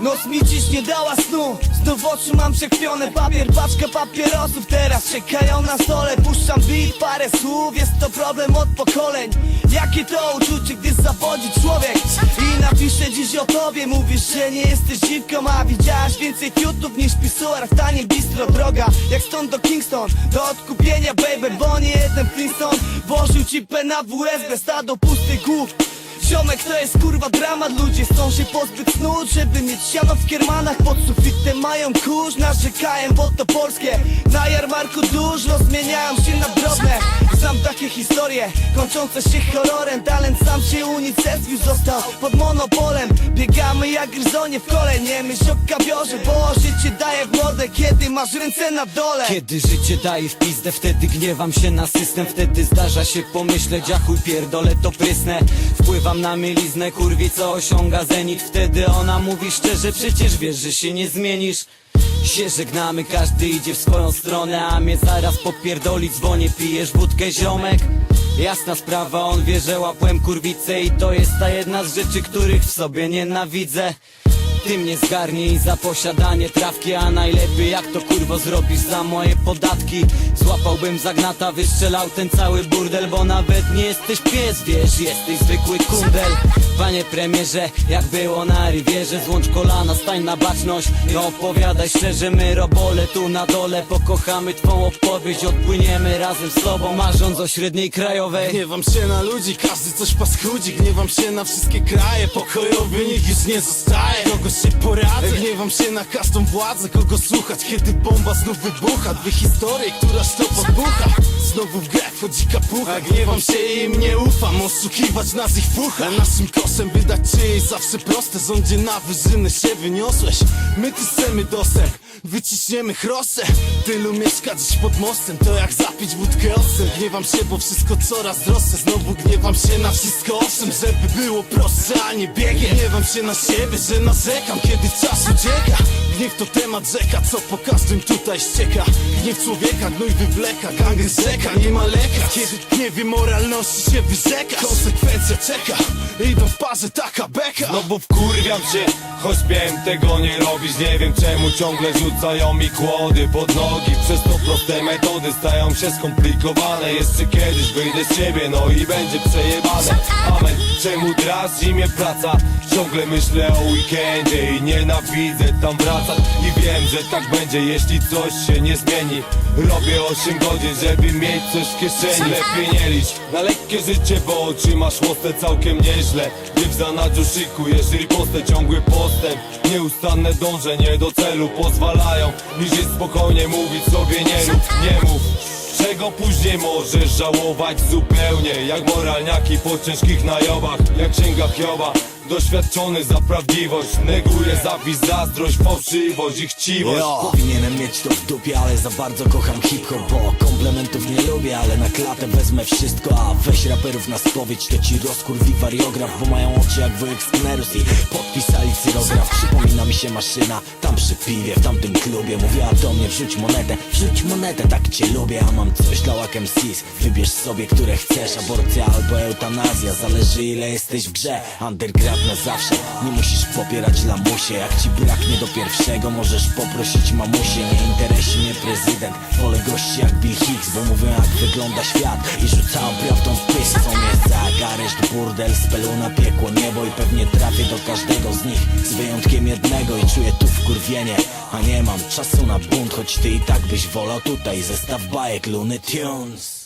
Noc mi dziś nie dała snu. Znów oczy mam przekrwione Papier, paczka papierosów. Teraz czekają na stole Puszczam beat, parę słów. Jest to problem od pokoleń. Jakie to uczucie, gdy zawodzi człowiek? I napiszę dziś o tobie. Mówisz, że nie jesteś dziwką A widziałaś więcej fiutów niż pisuar W tanim bistro. Droga Jak stąd do Kingston. Do odkupienia baby Bo nie jeden Flintstone Włożył ci na WSB Stado pustych głów Ziomek to jest kurwa dramat. Ludzie chcą się pozbyć snu Żeby mieć siano w kiermanach. Pod sufitem mają kurz Narzekają, bo to polskie. Na jarmarku dużo zmieniają się na drobne takie historie Kończące się horrorem. Talent sam się unicestwił Został pod monopolem. Biegamy jak gryzonie w kole. Nie myśl o kawiorze Bo życie daje w mordę Kiedy masz ręce na dole. Kiedy życie daje w pizdę, wtedy gniewam się na system. Wtedy zdarza się pomyśleć, a chuj pierdolę to prysnę. Wpływam na mieliznę, kurwi co osiąga zenit. Wtedy ona mówi szczerze, przecież wiesz, że się nie zmienisz się żegnamy, każdy idzie w swoją stronę A mnie zaraz popierdolić dzwonię, pijesz wódkę ziomek? Jasna sprawa, on wie, że łapłem kurwicę I to jest ta jedna z rzeczy, których w sobie nienawidzę ty mnie zgarnij za posiadanie trawki A najlepiej jak to kurwo zrobisz za moje podatki. Złapałbym zagnata, wystrzelał ten cały burdel Bo nawet nie jesteś pies, wiesz, jesteś zwykły kundel. Panie premierze, jak było na rywierze Złącz kolana, stań na baczność. No opowiadaj szczerze, my robole tu na dole Pokochamy twą opowieść, odpłyniemy razem z tobą Marząc o średniej krajowej. Gniewam się na ludzi, każdy coś paskudzi Gniewam się na wszystkie kraje, pokojowy nikt już nie zostaje. Kogo się poradzę, gniewam się na każdą władzę Kogo słuchać, kiedy bomba znów wybucha. Dwie historie, która to podbucha Znowu w grę wchodzi kapucha. Gniewam się i im nie ufam, oszukiwać nas ich fucha Naszym koszem wydać czyjeś zawsze proste. Rządzie na wyżynę się wyniosłeś. My ty chcemy dostęp Wyciśniemy chrosę. Tylu mieszka dziś pod mostem To jak zapić wódkę osem. Gniewam się, bo wszystko coraz droższe. Znowu gniewam się na wszystko owszem Żeby było prostsze, a nie biegiem. Gniewam się na siebie, że narzekam Kiedy czas ucieka. Gniew to temat rzeka, co po każdym tutaj ścieka. Gniew człowieka, gnój wywleka Gang rzeka, nie ma leka Kiedy gniewie moralności się wyrzeka Konsekwencja czeka. Idą w parze taka beka. No bo wkurwiam się, choć wiem tego nie robić Nie wiem czemu ciągle rzucają mi kłody pod nogi. Przez to proste metody stają się skomplikowane. Jeszcze kiedyś wyjdę z siebie, no i będzie przejebane. Amen, czemu drażni mnie praca? Ciągle myślę o weekendzie i nienawidzę tam wracać. I wiem, że tak będzie, jeśli coś się nie zmieni. Robię 8 godzin, żeby mieć coś w kieszeni Lepiej nie licz na lekkie życie, bo otrzymasz łostę całkiem nieźle. Nie w zanadrzu szykujesz ripostę, ciągły postęp. Nieustanne dążenie do celu pozwalają Niż jest spokojnie mówić sobie nie rób, nie mów. Czego później możesz żałować zupełnie? Jak moralniaki po ciężkich najobach Jak księga Hioba Doświadczony za prawdziwość Neguje zapis, zazdrość, fałszywość i chciwość. Jo. Powinienem mieć to w dupie, ale za bardzo kocham hip-hop Bo komplementów nie lubię, ale na klatę wezmę wszystko A weź raperów na spowiedź, to ci rozkurwi wariograf Bo mają oczy jak wujek Sknerus i podpisali cyrograf. Przypomina mi się maszyna, tam przy piwie, w tamtym klubie. Mówiła do mnie, wrzuć monetę, wrzuć monetę, tak cię lubię A mam coś dla łakiem sis, wybierz sobie, które chcesz Aborcja albo eutanazja, zależy ile jesteś w grze. Underground na zawsze, nie musisz popierać lamusie. Jak ci braknie do pierwszego, możesz poprosić mamusię. Nie interesuje mnie prezydent, wolę gości jak Bill Hicks Bo mówią jak wygląda świat. I rzucają prawdą w pysk Są miejsca jak areszt, burdel, speluna, piekło, niebo I pewnie trafię do każdego z nich. Z wyjątkiem jednego i czuję tu wkurwienie. A nie mam czasu na bunt, choć ty i tak byś wolał. Tutaj Zestaw bajek Looney Tunes